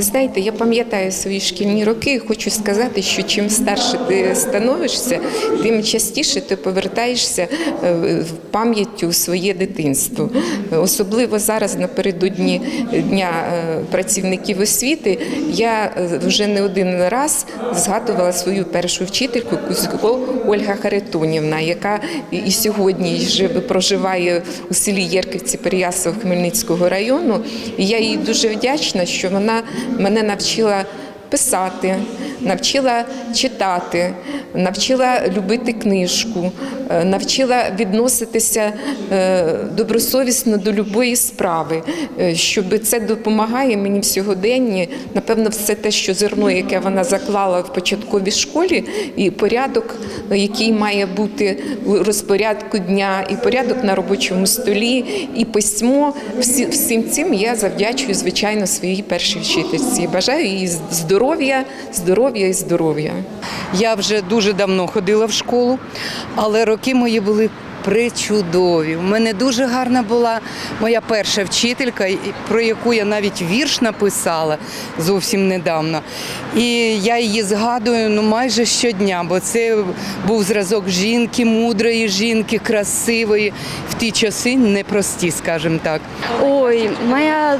Ви знаєте, я пам'ятаю свої шкільні роки і хочу сказати, що чим старше ти становишся, тим частіше ти повертаєшся е, в пам'яттю у своє дитинство. Особливо зараз напередодні Дня е, працівників освіти я е, вже не один раз згадувала свою першу вчительку Кузько Ольга Харитонівна, яка і сьогодні проживає у селі Єрківці Переяслав Хмельницького району. І я їй дуже вдячна, що вона мене навчила писати, навчила читати, навчила любити книжку, е, навчила відноситися е, добросовісно до любої справи, е, щоб це допомагає мені в сьогоденні. Напевно, все те, що зерно, яке вона заклала в початковій школі, і порядок, який має бути у розпорядку дня, і порядок на робочому столі, і письмо. Всім цим я завдячую, звичайно, своїй першій вчительці. Бажаю їй здоров'я, здоров'я здоров'я і здоров'я. Я вже дуже давно ходила в школу, але роки мої були причудові. У мене дуже гарна була моя перша вчителька, про яку я навіть вірш написала зовсім недавно. І я її згадую ну, майже щодня, бо це був зразок жінки, мудрої жінки, красивої. В ті часи непрості, скажімо так. Ой, моя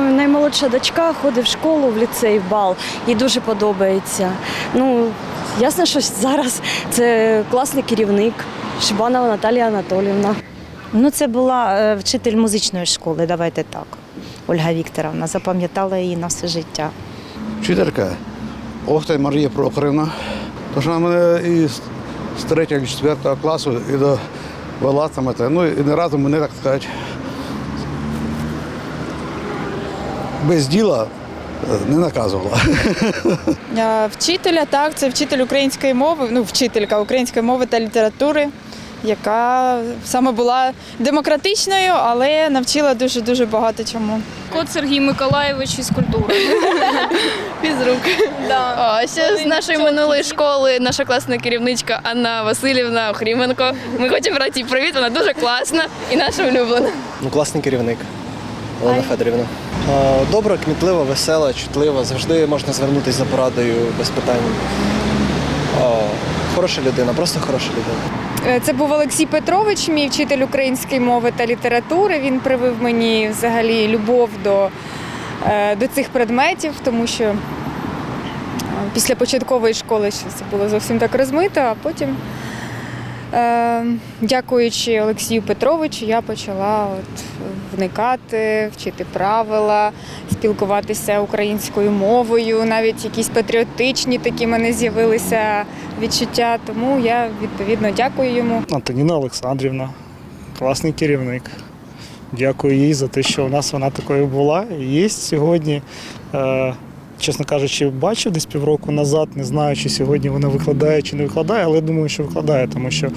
наймолодша дочка ходить в школу в ліцей в бал. Їй дуже подобається. Ну, ясно, що зараз це класний керівник Шибанова Наталія Анатоліївна. Ну, це була е, вчитель музичної школи, давайте так. Ольга Вікторовна запам'ятала її на все життя. Вчителька Охтай Марія Прохорівна. Тож вона мене і з з третього і четвертого класу і до вела там, це, ну і не разом мене, так сказати, без діла е, не наказувала. Вчителя, так, це вчитель української мови, ну, вчителька української мови та літератури, яка саме була демократичною, але навчила дуже-дуже багато чому. Кот Сергій Миколаєвич із культури. Фізрук. А ще з нашої минулої школи наша класна керівничка Анна Васильівна Охріменко. Ми хочемо брати їй привіт, вона дуже класна і наша улюблена. Ну, класний керівник Олена Федорівна. Добра, кмітлива, весела, чутлива. Завжди можна звернутися за порадою без питань. Хороша людина, просто хороша людина. Е, Це був Олексій Петрович, мій вчитель української мови та літератури. Він привив мені взагалі любов до, е, до цих предметів, тому що е, після початкової школи це було зовсім так розмито, а потім, дякуючи Олексію Петровичу, я почала от вникати, вчити правила, спілкуватися українською мовою, навіть якісь патріотичні такі мене з'явилися відчуття. Тому я відповідно дякую йому. Антоніна Олександрівна, класний керівник. Дякую їй за те, що у нас вона такою була. і Є сьогодні, е, чесно кажучи, бачив десь півроку назад, не знаю, чи сьогодні вона викладає чи не викладає, але думаю, що викладає, тому що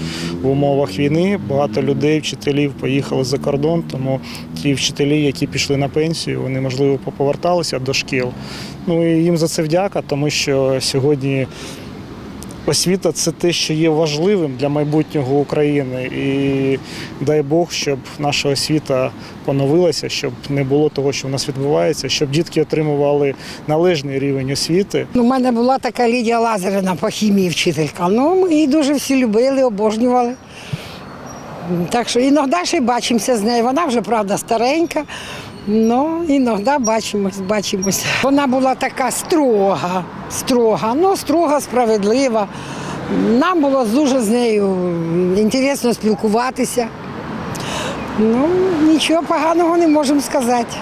в умовах війни багато людей, вчителів поїхали за кордон, тому ті вчителі, які пішли на пенсію, вони, можливо, поповерталися до шкіл. Ну і їм за це вдяка, тому що сьогодні. Освіта це те, що є важливим для майбутнього України. І дай Бог, щоб наша освіта поновилася, щоб не було того, що в нас відбувається, щоб дітки отримували належний рівень освіти. У мене була така Лідія Лазарівна по хімії вчителька. Ну, ми її дуже всі любили, обожнювали. Так що іноді ще бачимося з нею. Вона вже, правда, старенька. Ну, іноді бачимось, бачимось. Вона була така строга, строга, ну, строга, справедлива. Нам було дуже з нею інтересно спілкуватися. Ну, нічого поганого не можемо сказати.